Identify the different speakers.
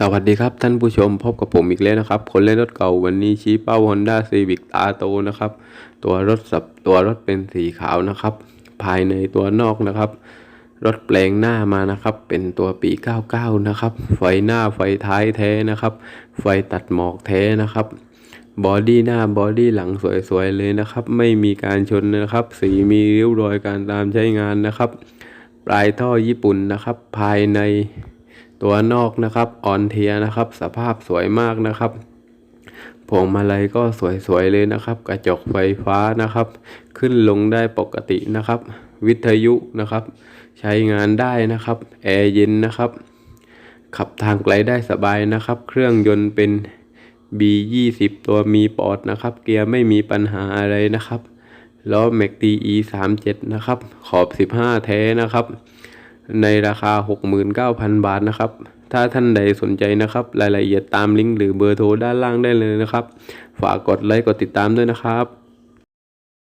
Speaker 1: สวัสดีครับ ท่านผู้ชมพบกับผมอีกแล้วนะครับ คนเล่นรถเก่าวันนี้ชี้เป้า Honda Civic ตาโตนะครับ ตัวรถสับตัวรถเป็นสีขาวนะครับ ภายในตัวนอกนะครับ รถแปลงหน้ามานะครับ เป็นตัวปี 99 นะครับ ไฟหน้าไฟท้ายแท้นะครับ ไฟตัดหมอกแท้นะครับบอดี้หน้าบอดี้หลังสวยๆเลยนะครับ ไม่มีการชนนะครับ สีมีริ้วรอยการตามใช้งานนะครับ ปลายท่อญี่ปุ่นนะครับ ภายใน ตัวนอกนะครับออนเทียนะครับ สภาพสวยมากนะครับพวงมาลัยก็สวยๆเลยนะครับ กระจกไฟฟ้านะครับ ขึ้นลงได้ปกตินะครับ วิทยุนะครับ ใช้งานได้นะครับแอร์เย็นนะครับ ขับทางไกลได้สบายนะครับ เครื่องยนต์เป็น B20 ตัวมีปอดนะครับ เกียร์ไม่มีปัญหาอะไรนะครับล้อแม็กตี E 3 7 นะครับ ขอบ 15 แท้นะครับ ในราคา 69,000 บาทนะครับ ถ้าท่านใดสนใจนะครับ รายละเอียดตามลิงก์หรือเบอร์โทรด้านล่างได้เลยนะครับ ฝากกดไลค์กดติดตามด้วยนะครับ